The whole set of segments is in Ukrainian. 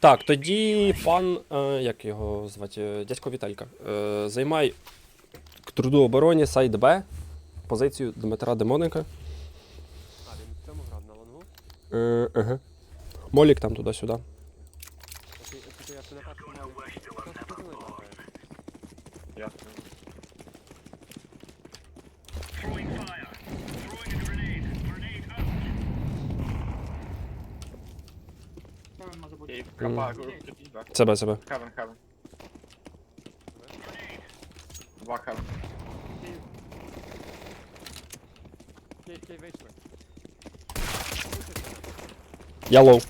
Так, тоді пан. Е, як його звати? Дядько Віталька. Е, займай к труду обороні сайт Б. Позицію Дмитра Демоника. А, він цьому грав на лонгу? Е, ага. Молік там туди-сюди. Окей, тільки я ще не перший маю. Хто ж позили грає? Я. Може бути. І капа, Мгм. да. Себе, себе. Два. Кей, кей, вийшли. Я лоу.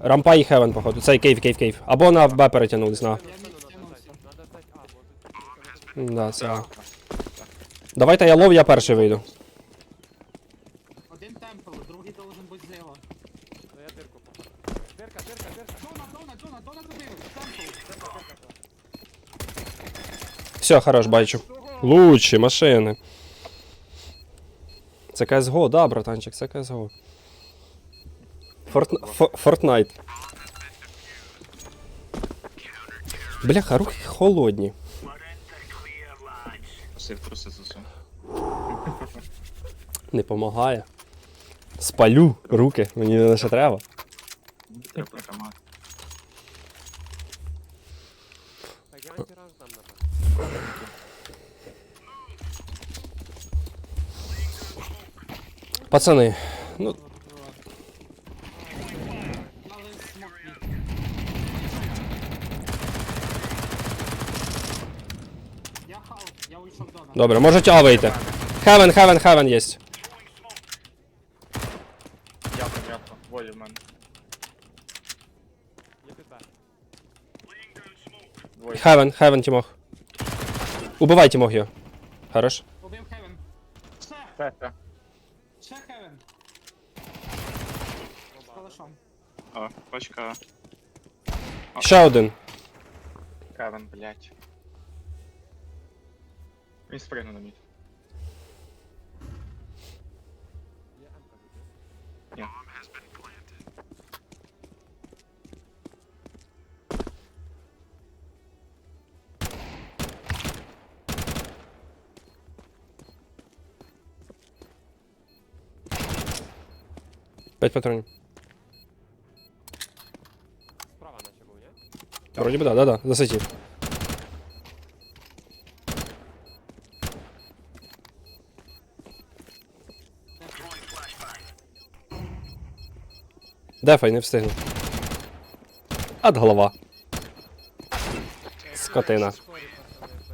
Рампа і хевен, походу. Цей кейв, кейв, кейв. Або на Б перетягнулись, на. Да, це. Да. Давайте я лов, я перший вийду. Один темпл, другий должен бути зліва. Ну я дирку попав. Дирка, дирка, дирка. Дона, дона, дона, дона добив. Темпл. Все, хорош, бачу. Лучші машини. Це CSGO, да, братанчик, це CSGO. Форт... Фо- Фортнайт. Бляха, руки холодні. Не помагає. Спалю руки, мені не лише треба. Треба уйшов дона. добре, можуть А вийти. Хевен, хевен, хевен є. Ясно, ясно. Двоє в мене. Я під Б. Двоє. Хевен, хевен, Тімох. Убивай Тімох його. Хорош. Убив Хевен. Ще, Те, О, пачка. Ще один. Хевен, блять. Він спригнув на мід. Я М кажу, Ні. П'ять патронів. Вроді би да, да, да, засетів. Дефай, не встигну. От голова. Скотина.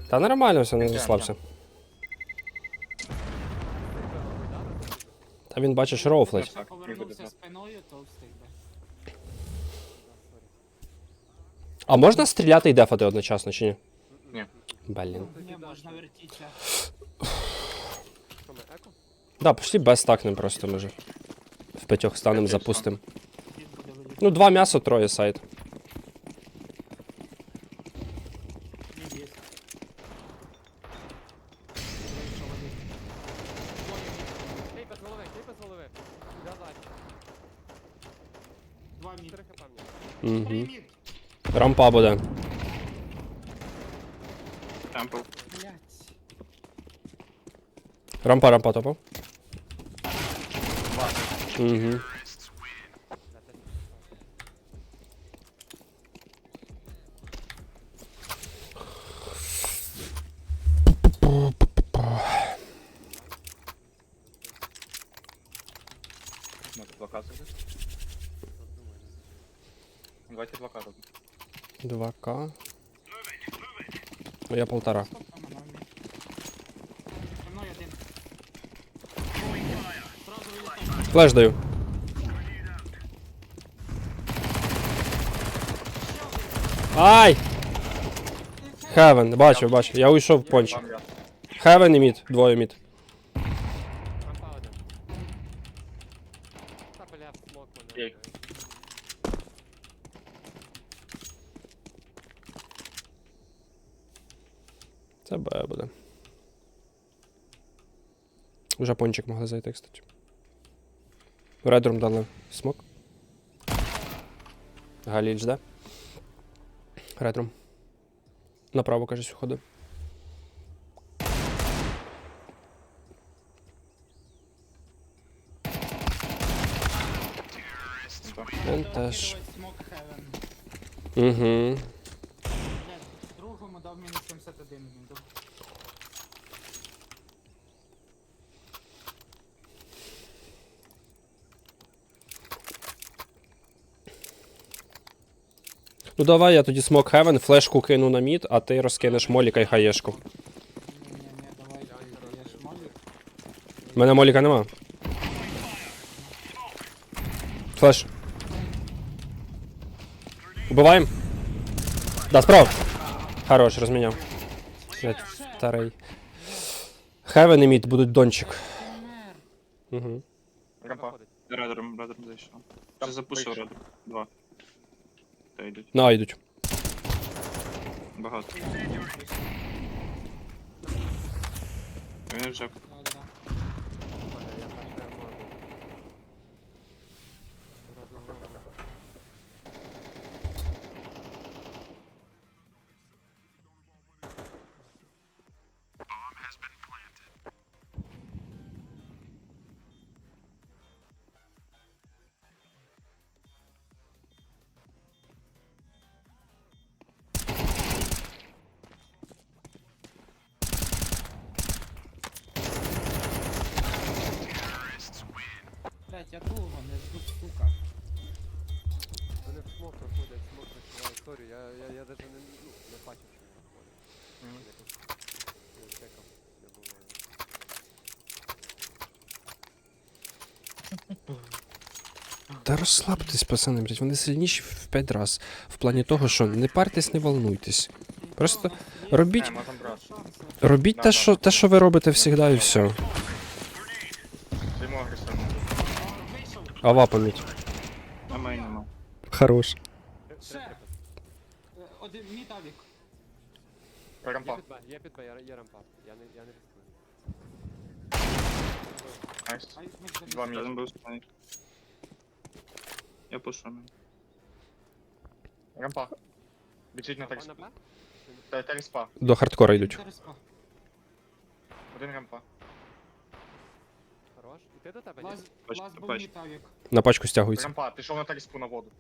Та нормально все, не розслабся. Та він бачиш роуфлить. Так, Повернувся спиною, то встиг. А можна стріляти і дефати одночасно чи ні? Ні. Блін. Не можна вертіться. Да, пошли без стакнем просто може. В п'ятьох станем, запустим. Ну, два м'яса, троє сайт. Ні, є. Вийшов один. Кей без голови, кей без голови. Газать. Два мід. 4 хп мені. Угу. Три мід. Рампа буде. Темпл. Блять. Рампа, рампа топав. Угу. Може блокад зробити? Давайте блокад робимо. 2К. Ну, я полтора. Стоп, там воно мід. Зі мною один. Зразу вилітає. Флеш даю. Ай! Хевен, бачу, бачу. Я уйшов в пончик. Я. Хевен і мід, двоє мід. Це Б буде. Вже пончик могли зайти, кстати. Редром дали смок. Галіль жде. Редром. Направо, кажуть, уходи. Він теж. Смок Heaven. Угу. Блядь, другому дав мінус 71 він Ну давай я тоді смок хевен, флешку кину на мід, а ти розкинеш моліка і хаєшку. У мене моліка нема. Флеш. Убиваємо? Да, справа. Хорош, розміняв. Блять, старий. Хевен і мід будуть дончик. Угу. Радаром, радаром зайшов. Вже запушив радар. Два. Та йдуть. На, йдуть. Багато. Він вже я довго не жду, сука. Вони в смок проходять, смок прикриває. Сорі, я, я, я даже не, ну, не бачив, що він проходить. Мгм. Не чекав, не буває. Та розслабтесь, пацани, блять, вони сильніші в 5 раз. В плані того, що не партесь, не волнуйтесь. Просто робіть, Е, брати. робіть те, що, те, що ви робите завжди, і все. Ава поміть. А мейн нема. Хорош. Три- Ще. три припис. Е, Один мій тавік. Є Рампа. під Б, є під Б, я, я рампа. Я не, я не рискую. Найс. Ай, ми ж Два залізли. мій. Один був спаний. Я пушу мейн. Рампа. Біжить на Рампа терс. на Б? Та- Терспа. До хардкора йдуть. Це респа. Один рампа. Хорош. Іти до тебе, ні? Лаз, Бач- лаз був бач. мій тавік. На пачку стягуються. Рампа, пішов на терспу на воду.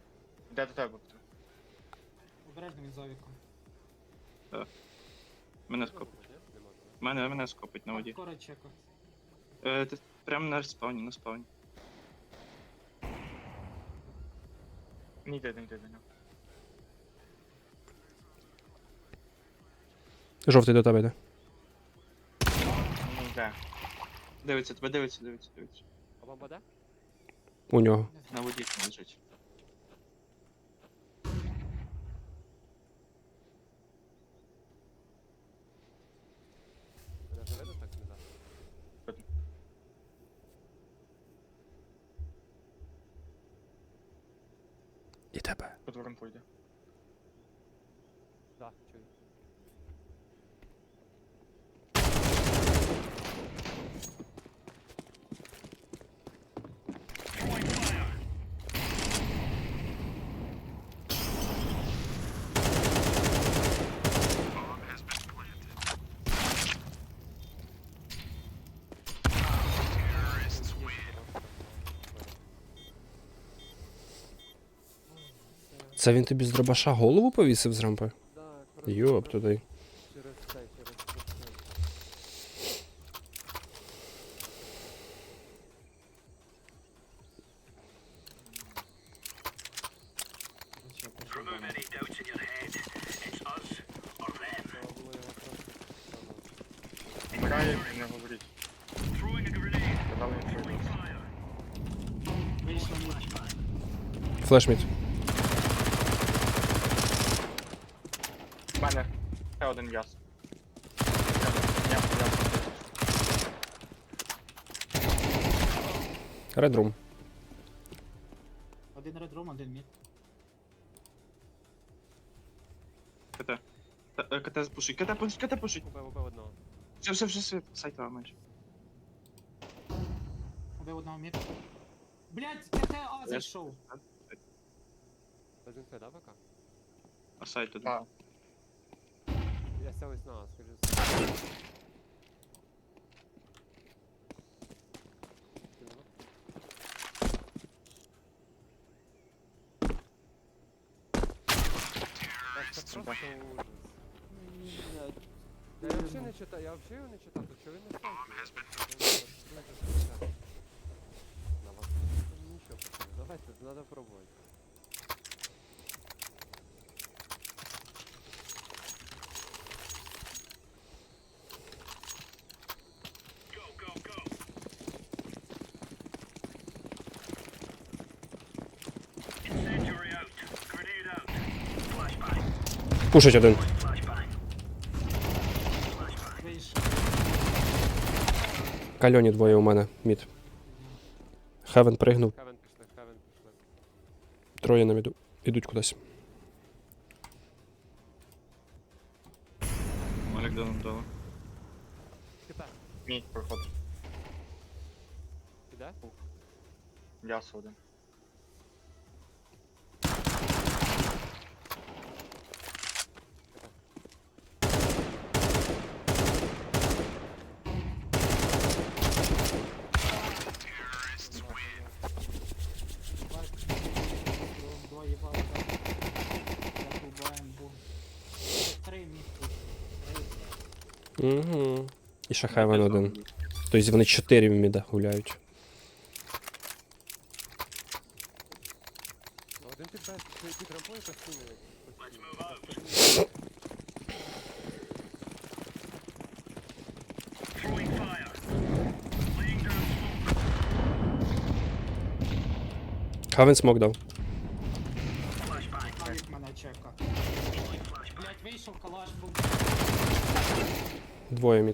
Де до тебе? Обережно він завіком. Мене скопить. Мене, мене скопить на воді. Скоро чекав. Е, ти прям на спавні, на спавні. Не йди, не йди до нього. Жовтий до тебе йде. Не йде. Дивиться, тебе дивиться, дивиться, дивиться. А бомба де? У нього. На воді лежить. Мене видно так так? І тебе. По дворам пойде. Да, чую. Це він тобі з дробаша голову повісив з рампи? Йоп туди. Через Редрум. Один редрум, один мід. КТ. Та- е, КТ пушить, КТ пушить, КТ пушить. Убив, убив одного. Все, все, все, все, сайт майже. Убив одного мід. Блять, КТ А зайшов. Без інфи, да, ВК? А сайт туди. Так. Я сявись на А, скажи. Просто ужас. Я вообще не читаю, я вообще його не читав, то чого він не нічого пацани, давайте, треба пробувати. Пушить один. Кальоні двоє у мене. Мід. Хевен пригнув, троє на міду. Ідуть кудись. Малік нам дали. Кита, Мій проходить. іде? Ясу один. Угу. І ще Хевен один. Тобто вони чотири в міда гуляють. Ну, Один під бес, під під рампою постійно. як постійно. Хевен смок дав. Двоє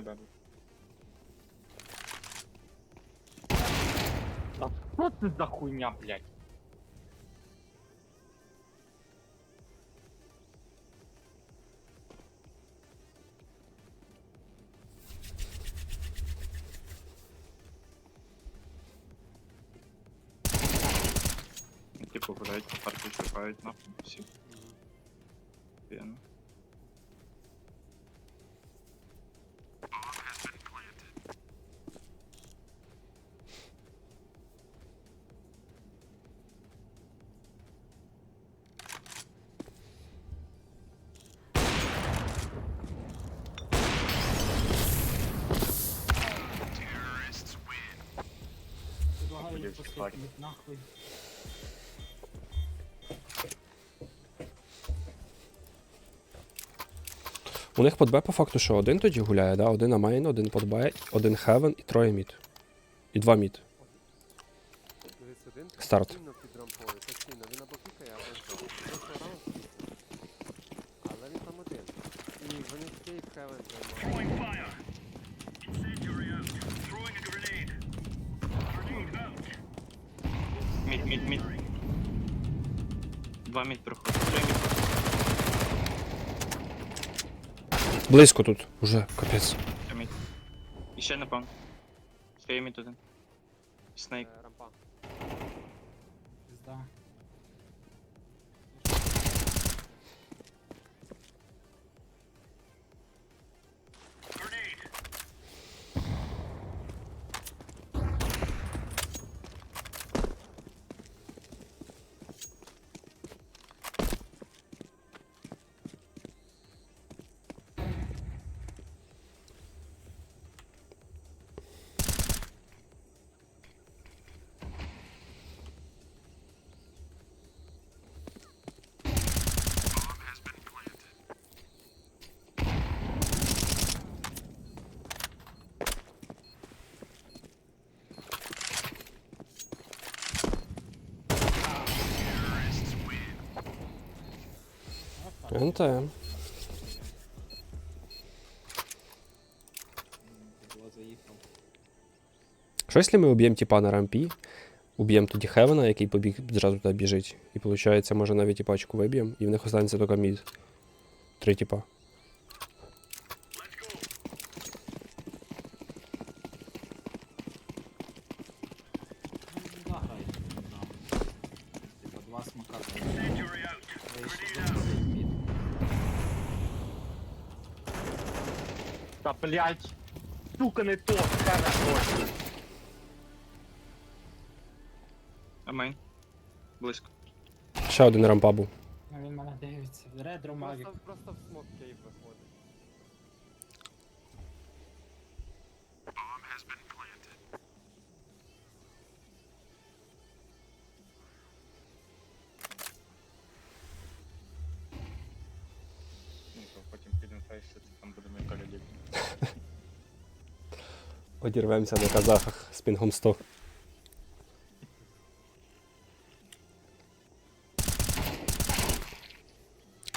мій. Вони Б. А що це за хуйня, блядь? Типу по парку шукають нахуй. Всі. Мід нахуй. У них под Б по факту що один тоді гуляє, да? Один Амейн, один под Б, один Хевен і троє мід. І два мід. Старт. постійно під рампою, постійно. Він або пікає, або що. Просто раунд. Але він там один. І вони скейп хевен займають. Мід, мід, мід. Два мід. Три. Близько тут. Уже, капець. Три мід. І ще напевно. Ще є мід один. Снейк. Е, Рампа. Пізда. НТ. Що якщо ми уб'ємо типа на рампі, уб'ємо тоді Хевена, який побіг зразу туди біжить. І виходить, може навіть і пачку виб'ємо, і в них останеться тільки мід. Три типа. Ну, грайте, да. Типа два смака. Вийшли, мід. Та блять. Сука, не то, тебе точно. А мейн. Близько. Ще один рампа був. Ну, Він мене дивиться. Ретро Мавік. Просто, просто в смок кейв виходить. Ну, то потім підемо фейсити, там будемо і колядіти. Одірвемося на казахах з пінгом 100.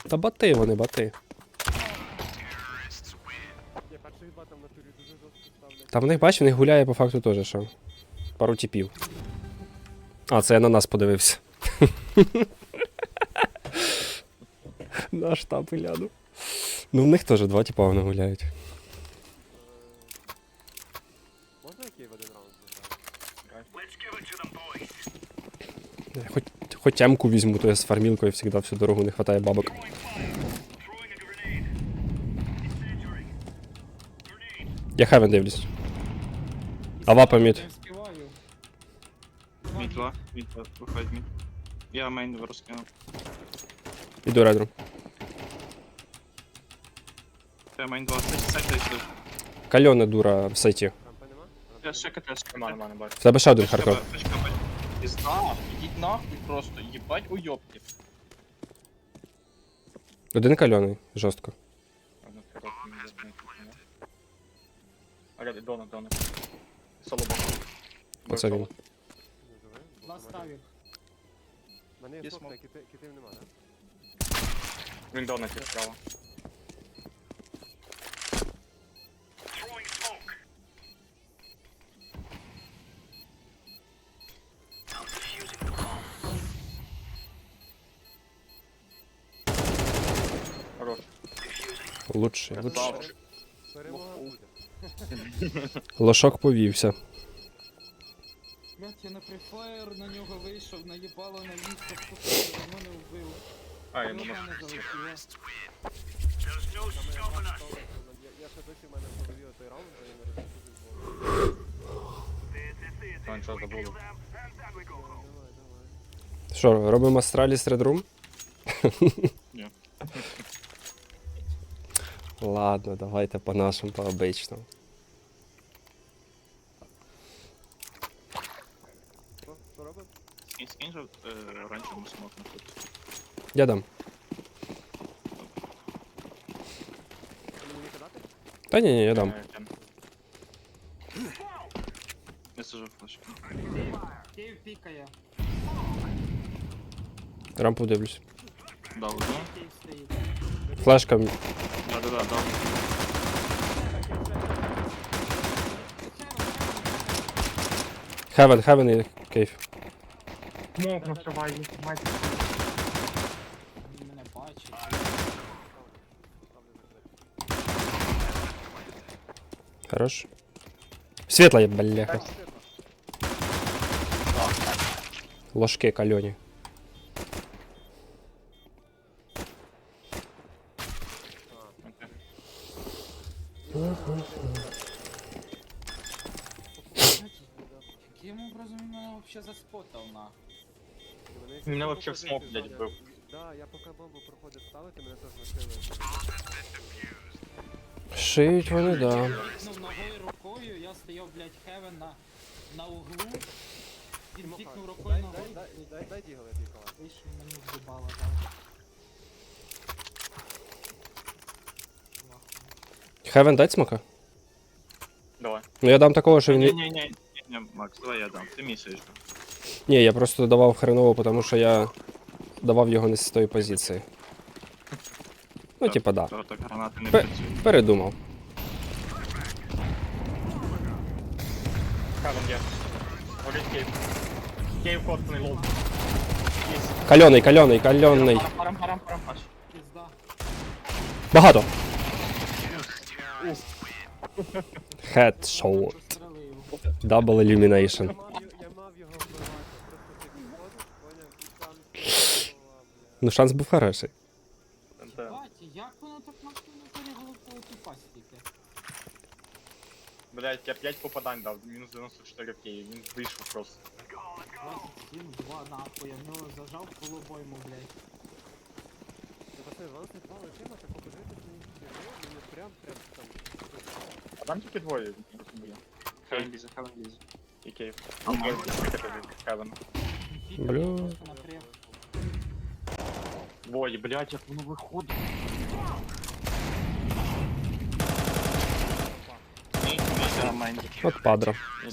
Та бати вони, бати. Там в них, бач, в них гуляє по факту теж що. Пару типів. А, це я на нас подивився. На штаб гляну. Ну, в них теж два типа вони гуляють. Хоч емку візьму, то я з фармілкою завжди всю дорогу не хватає бабок. Я хевен дивлюсь. А вапа мід. Вспіваю. Мід 2. Мід 2. Виходить мід. Я мейн розкинув. Іду редром. Я мейн 2. Сайт, сайт десь. Кальона дура в сайті. Я ще КТ, ще Нема, КТ. нема, не бачу. В тебе ще один хардкор. Точка Б. Пізда, ідіть нахуй просто, їбать уйобки. Один кальоний, жорстко. Одну мені не дона, дона. Соло. Оце він. Не живе? Бо Два в мене- є Є смок, смок. кити- китів нема, да? Він дона справа. Лучше, лучше. Красавчик. Перемога буде. Лошок повівся. Блять, я на префаєр на нього вийшов, наїбало на військо, сука, воно не вбив. А, я мене залетіло. Я ще досі в мене в голові той раунд, я не розумію. Забули. Давай. Що, робимо Астраліс Red Room? Ні. Ладно, давайте по нашому, по обичному. Що? Що робимо? Скинь, скинь же е, оранжевий смок на тут. Я дам. Мені кидати? Та ні, ні, я дам. Е, тем. Я сижу флеш. Київ пікає. Рампу дивлюсь. Дав одну. Київ стоїть. Флешка. Да, да, да, дав. Хевен, хевен і кейф. Смок насувай, мать. Він мене бачить. Ставлю на двері. Хорош. Світла є, бляха. Ложки кальоні. як Мене я вообще в проходив, смок, ти блядь, знаєш, бив. Да, я поки бомбу проходив ставити, мене теж накрили. Шиють вони, да. Ну, ногою рукою, я стояв, блядь, хевен на, на углу. Він Тимоха, пікнув дай- рукою дай- ногою. дай- Дай, дай дігл, я пікала. Вийшов мені вдибало, так. Хевен дать смока? Давай. Ну я дам такого, що Ні, він. ні, ні, ні, Макс, давай я дам. Ти місяєш. Ні, я просто давав хреново, тому що я давав його не з тої позиції. Ну, типа, да. То так гранати не Пе- працюють. Передумав. Хевен є. Горить кейв. Кейв. Єсть. Кальоний, кальоний, кальоний. Парам, парам, парам, парам. Аж. Багато. Headshot. Пострелив. Double Ну, шанс був хороший. ТНТ. Баті, як воно так максимум переголовково тупа стільки? Блять, я 5 попадань дав, мінус 94 в Києві, він вийшов просто. 27, 2 нахуй, я в нього зажав полобойму, блядь. Ти пацани, 22 летима, так покажите мені чого, мені прям, прям там. А там тільки двоє, просто є. Хевен лізе, хевен лізе. І Кейв. А двоє тільки Хевен. Фіка Бля. просто напряг. Двоє, блять, як воно виходить. Ні, ні, на. От падра.